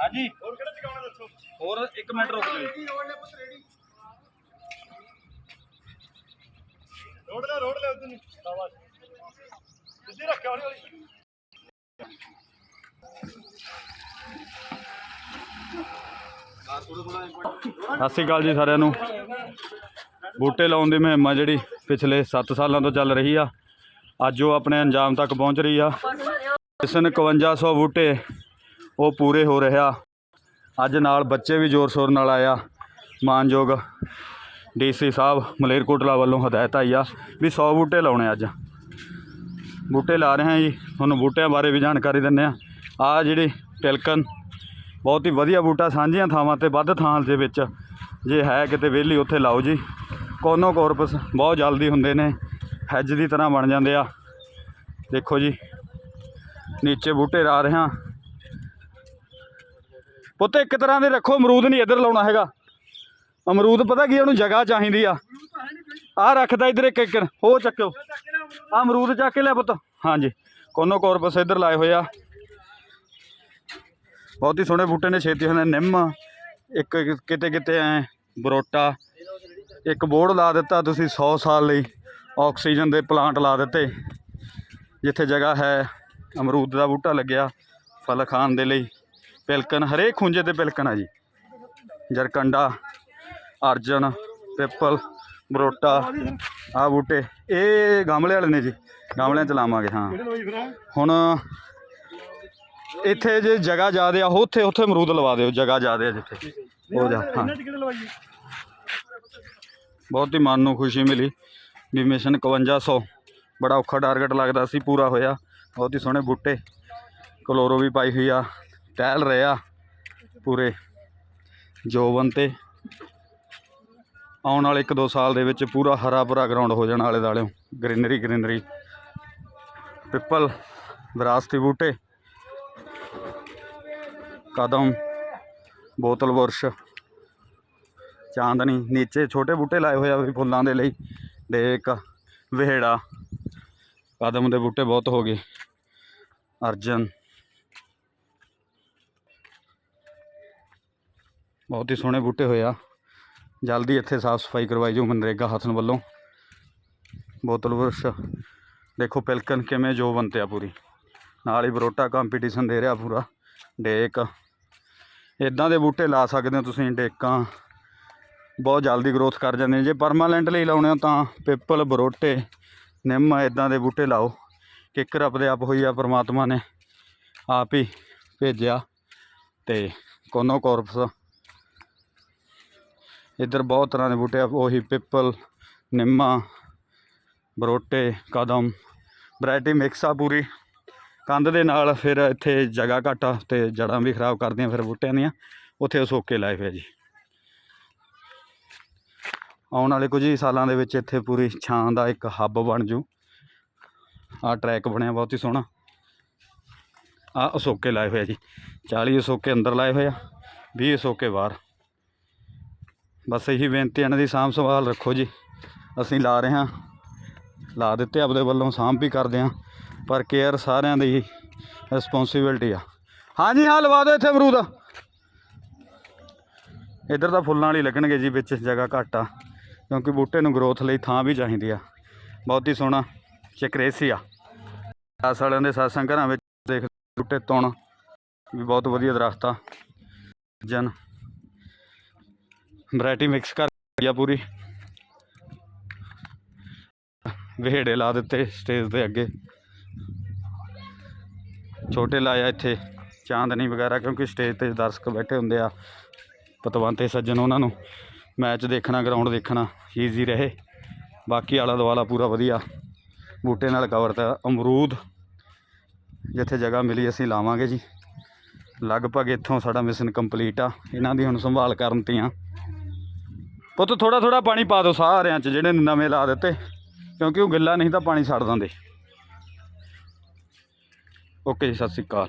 ਹਾਂਜੀ। ਹੋਰ ਕਿਹੜਾ ਚਕਾਉਣਾ ਦੱਸੋ ਹੋਰ 1 ਮਿੰਟ ਰੁਕ ਜਾਓ ਰੋਡ ਲੈ ਰੋਡ ਲੈ ਉਧਰ ਨੂੰ। ਸ਼ਾਬਾਸ਼। ਸਿੱਧੀ ਰੱਖਿਆ ਹੌਲੀ ਹੌਲੀ ਸਤਿ ਸ਼੍ਰੀ ਅਕਾਲ ਜੀ ਸਾਰਿਆਂ ਨੂੰ। ਬੂਟੇ ਲਾਉਣ ਦੀ ਮੁਹਿੰਮ ਜਿਹੜੀ ਪਿਛਲੇ 7 ਸਾਲਾਂ ਤੋਂ ਚੱਲ ਰਹੀ ਆ। ਅੱਜ ਉਹ ਆਪਣੇ ਅੰਜਾਮ ਤੱਕ ਪਹੁੰਚ ਰਹੀ ਆ। ਇਸ ਨੇ 5100 ਬੂਟੇ, ਉਹ ਪੂਰੇ ਹੋ ਰਿਹਾ। ਅੱਜ ਨਾਲ ਬੱਚੇ ਵੀ ਜ਼ੋਰ ਸ਼ੋਰ ਨਾਲ ਆਇਆ। ਮਾਨਯੋਗ ਡੀਸੀ ਸਾਹਿਬ ਮਲੇਰਕੋਟਲਾ ਵੱਲੋਂ ਹਦਾਇਤ ਆਈ ਆ ਵੀ 100 ਬੂਟੇ ਲਾਉਣੇ ਅੱਜ। ਬੂਟੇ ਲਾ ਰਹੇ ਹਾਂ ਜੀ। ਤੁਹਾਨੂੰ ਬੂਟਿਆਂ ਬਾਰੇ ਵੀ ਜਾਣਕਾਰੀ ਦਿੰਦੇ ਆ ਆ ਜਿਹੜੀ ਟਿਲਕਨ ਬਹੁਤ ਹੀ ਵਧੀਆ ਬੂਟਾ ਸਾਂਝੀਆਂ ਥਾਵਾਂ ਤੇ, ਵੱਧ ਥਾਂ ਦੇ ਵਿੱਚ। ਜੇ ਹੈ ਕਿਤੇ ਵਿਹਲੀ, ਉੱਥੇ ਲਾਓ ਜੀ। ਕੋਨੋ ਕੋਰਪਸ ਬਹੁਤ ਜਲਦੀ ਹੁੰਦੇ ਨੇ, ਹੈਜ ਦੀ ਤਰ੍ਹਾਂ ਬਣ ਜਾਂਦੇ ਆ। ਦੇਖੋ ਜੀ। ਨੀਚੇ ਬੂਟੇ ਲਾ ਰਹੇ। ਹਾਂ ਪੁੱਤ, ਇੱਕ ਤਰ੍ਹਾਂ ਦੇ ਰੱਖੋ, ਅਮਰੂਦ ਨਹੀਂ ਇੱਧਰ ਲਾਉਣਾ ਹੈਗਾ। ਅਮਰੂਦ ਪਤਾ ਕੀ ਉਹਨੂੰ ਜਗ੍ਹਾ ਚਾਹੀਦੀ ਆ। ਆ ਰੱਖਦਾ ਇੱਧਰ ਇੱਕ ਇੱਕ। ਹੋ ਚੱਕਿਓ। ਆ ਅਮਰੂਦ ਚੱਕ ਕੇ ਲਿਆ ਪੁੱਤ। ਹਾਂਜੀ। ਕੋਨੋ ਕੋਰਪਸ ਇੱਧਰ ਲਾਏ ਹੋਏ ਆ। ਬਹੁਤ ਹੀ ਸੋਹਣੇ ਬੂਟੇ ਨੇ, ਛੇਤੀ ਹੁੰਦੇ ਨਿੰਮ, ਇੱਕ ਕਿਤੇ ਕਿਤੇ ਐ ਬਰੋਟਾ। ਇੱਕ ਬੋਰਡ ਲਾ ਦਿੱਤਾ ਤੁਸੀਂ 100 ਸਾਲ ਲਈ। ਆਕਸੀਜਨ ਦੇ ਪਲਾਂਟ ਲਾ ਦਿੱਤੇ। ਜਿੱਥੇ ਜਗ੍ਹਾ ਹੈ। ਅਮਰੂਦ ਦਾ ਬੂਟਾ ਲੱਗਿਆ ਫਲ ਖਾਣ ਦੇ ਲਈ। ਪਿਲਕਣ ਹਰੇਕ ਖੁੰਝੇ ਤੇ ਪਿਲਕਣ ਆ ਜੀ। ਜਰਕੰਡਾ ਅਰਜਨ ਪਿੱਪਲ ਬਰੋਟਾ ਆ ਬੂਟੇ। ਇਹ ਗਮਲੇ ਵਾਲੇ ਨੇ ਜੀ। ਗਮਲਿਆਂ ਚ ਲਾਵਾਂਗੇ ਹਾਂ। ਹੁਣ ਇੱਥੇ ਜੇ ਜਗ੍ਹਾ ਜ਼ਿਆਦੇ ਆ ਉੱਥੇ ਉੱਥੇ ਅਮਰੂਦ ਲਵਾ ਦਿਓ ਜਗ੍ਹਾ ਜ਼ਿਆਦੇ ਆ ਜਿੱਥੇ। ਹੋ ਜਾ। ਹਾਂ ਬਹੁਤ ਹੀ ਮਨ ਨੂੰ ਖੁਸ਼ੀ ਮਿਲੀ। ਵੀ ਮਿਸ਼ਨ 5100 ਬੜਾ ਔਖਾ ਟਾਰਗੇਟ ਲੱਗਦਾ ਸੀ ਪੂਰਾ ਹੋਇਆ। ਬਹੁਤ ਹੀ ਸੋਹਣੇ ਬੂਟੇ। ਕਲੋਰੋ ਵੀ ਪਾਈ ਹੋਈ ਆ, ਟਹਿਲ ਰਹੇ ਆ ਪੂਰੇ ਜੋਵਨ ਤੇ। ਆਉਣ ਵਾਲੇ 1-2 ਸਾਲ ਦੇ ਵਿੱਚ ਪੂਰਾ ਹਰਾ ਭਰਾ ਗਰਾਊਂਡ ਹੋ ਜਾਣ ਆਲੇ ਦਾਲੇ ਗ੍ਰੀਨਰੀ ਗ੍ਰੀਨਰੀ। ਪਿੱਪਲ, ਵਿਰਾਸਤੀ ਬੂਟੇ। ਕਦਮ, ਬੋਤਲ ਬੁਰਸ਼। ਚਾਂਦਨੀ, ਨੀਚੇ ਛੋਟੇ ਬੂਟੇ ਲਾਏ ਹੋਏ ਆ ਵੀ ਫੁੱਲਾਂ ਦੇ ਲਈ। ਡੇਕ ਵਿਹੜਾ। ਕਦਮ ਦੇ ਬੂਟੇ ਬਹੁਤ ਹੋ ਗਏ। ਅਰਜਨ। ਬਹੁਤ ਹੀ ਸੋਹਣੇ ਬੂਟੇ ਹੋਏ ਆ। ਜਲਦੀ ਇੱਥੇ ਸਾਫ਼ ਸਫ਼ਾਈ ਕਰਵਾਈ ਜੋ ਮਨਰੇਗਾ ਹਸਨ ਵੱਲੋਂ। ਬੋਤਲ ਬੁਰਸ਼। ਦੇਖੋ ਪਿਲਕਨ ਕਿਵੇਂ ਜੋ ਬੰਤੇ ਪੂਰੀ। ਨਾਲ ਹੀ ਬਰੋਟਾ ਕੰਪੀਟੀਸ਼ਨ ਦੇ ਰਿਹਾ ਪੂਰਾ। ਡੇਕ। ਇਦਾਂ ਦੇ ਬੂਟੇ ਲਾ ਸਕਦੇ ਹੋ ਤੁਸੀਂ ਡੇਕਾਂ। ਬਹੁਤ ਜਲਦੀ ਗਰੋਥ ਕਰ ਜਾਂਦੇ ਨੇ। ਜੇ ਪਰਮਾਨੈਂਟ ਲਈ ਲਾਉਣੇ ਹੋ ਤਾਂ ਪਿੱਪਲ, ਬਰੋਟੇ। ਨਿੰਮ ਇਦਾਂ ਦੇ ਬੂਟੇ ਲਾਓ ਕਿੱਕਰ ਆਪਦੇ ਆਪ ਹੋਈ ਆ, ਪ੍ਰਮਾਤਮਾ ਨੇ ਆਪ ਹੀ ਭੇਜਿਆ ਤੇ ਕੋਨੋ ਕੋਰਪਸ। ਇੱਧਰ ਬਹੁਤ ਤਰ੍ਹਾਂ ਦੇ ਬੂਟੇ ਆ, ਉਹੀ ਪਿੱਪਲ, ਨਿੰਮਾ, ਬਰੋਟੇ, ਕਦਮ, ਵੈਰਾਈਟੀ ਮਿਕਸ ਆ ਪੂਰੀ। ਕੰਧ ਦੇ ਨਾਲ ਫਿਰ ਇੱਥੇ ਜਗ੍ਹਾ ਘੱਟ ਆ ਤੇ ਜੜਾਂ ਵੀ ਖਰਾਬ ਕਰਦੀਆਂ ਫਿਰ ਬੂਟਿਆਂ ਦੀਆਂ, ਉੱਥੇ ਅਸੋਕੇ ਲਾਏ ਹੋਏ ਜੀ। ਆਉਣ ਵਾਲੇ ਕੁਝ ਹੀ ਸਾਲਾਂ ਦੇ ਵਿੱਚ ਇੱਥੇ ਪੂਰੀ ਛਾਂ ਦਾ ਇੱਕ ਹੱਬ ਬਣ ਜੂ। ਆਹ ਟਰੈਕ ਬਣਿਆ, ਬਹੁਤ ਹੀ ਸੋਹਣਾ। ਆਹ ਅਸੋਕੇ ਲਾਏ ਹੋਏ ਆ ਜੀ। 40 ਅਸੋਕੇ ਅੰਦਰ ਲਾਏ ਹੋਏ ਆ 20 ਅਸੋਕੇ ਬਾਹਰ। ਬਸ ਇਹੀ ਬੇਨਤੀ ਇਹਨਾਂ ਦੀ, ਸਾਂਭ ਸੰਭਾਲ ਰੱਖੋ ਜੀ। ਅਸੀਂ ਲਾ ਰਹੇ ਹਾਂ। ਲਾ ਦਿੱਤੇ ਆਪਦੇ ਵੱਲੋਂ ਸਾਂਭ ਵੀ ਕਰਦੇ ਹਾਂ। ਪਰ ਕੇਅਰ ਸਾਰਿਆਂ ਦੀ ਰਿਸਪੌਂਸਿਬਿਲਟੀ ਆ। ਹਾਂਜੀ ਹਾਂ ਲਵਾ ਦਿਓ ਇੱਥੇ ਅਮਰੂਦ। ਇੱਧਰ ਤਾਂ ਫੁੱਲਾਂ ਵਾਲੀ ਲੱਗਣਗੇ ਜੀ, ਵਿੱਚ ਜਗ੍ਹਾ ਘੱਟ ਆ। ਕਿਉਂਕਿ ਬੂਟੇ ਨੂੰ ਗਰੋਥ ਲਈ ਥਾਂ ਵੀ ਚਾਹੀਦੀ ਆ। ਬਹੁਤ ਹੀ ਸੋਹਣਾ ਚਕਰੇਸੀ ਆ। ਆਸ ਵਾਲਿਆਂ ਦੇ ਸਾਸਾਂ ਘਰਾਂ ਵਿੱਚ ਦੇਖ ਬੂਟੇ ਤੁਣ ਵੀ ਬਹੁਤ ਵਧੀਆ ਦਰਖਤ ਆ। ਜਨ ਵੈਰਾਈਟੀ ਮਿਕਸ ਕਰ ਆ ਪੂਰੀ। ਵਿਹੜੇ ਲਾ ਦਿੱਤੇ ਸਟੇਜ ਦੇ ਅੱਗੇ। ਛੋਟੇ ਲਾਇਆ ਇੱਥੇ ਚਾਂਦਨੀ ਵਗੈਰਾ ਕਿਉਂਕਿ ਸਟੇਜ ਤੇ ਦਰਸ਼ਕ ਬੈਠੇ ਹੁੰਦੇ ਆ। ਪਤਵੰਤੇ ਸੱਜਣ ਉਹਨਾਂ ਨੂੰ। ਮੈਚ ਦੇਖਣਾ ਗਰਾਊਂਡ ਦੇਖਣਾ ਈਜ਼ੀ ਰਹੇ। ਬਾਕੀ ਆਲਾ ਦੁਆਲਾ ਪੂਰਾ ਵਧੀਆ। ਬੂਟੇ ਨਾਲ ਕਵਰ ਤਾਂ ਅਮਰੂਦ, ਜਿੱਥੇ ਜਗ੍ਹਾ ਮਿਲੀ ਅਸੀਂ ਲਾਵਾਂਗੇ ਜੀ। ਲਗਭਗ ਇੱਥੋਂ ਸਾਡਾ ਮਿਸ਼ਨ ਕੰਪਲੀਟ ਆ। ਇਹਨਾਂ ਦੀ ਹੁਣ ਸੰਭਾਲ ਕਰਨ ਤੇ ਆ। ਪੁੱਤ ਥੋੜਾ ਥੋੜਾ ਪਾਣੀ ਪਾ ਦਿਓ ਸਾਰਿਆਂ 'ਚ, ਜਿਹੜੇ ਨਵੇਂ ਲਾ ਦਿੱਤੇ। ਕਿਉਂਕਿ ਉਹ ਗਿੱਲਾ ਨਹੀਂ ਤਾਂ ਪਾਣੀ ਛੱਡ ਦਿੰਦੇ। ਓਕੇ ਜੀ ਸਤਿ ਸ਼੍ਰੀ ਅਕਾਲ।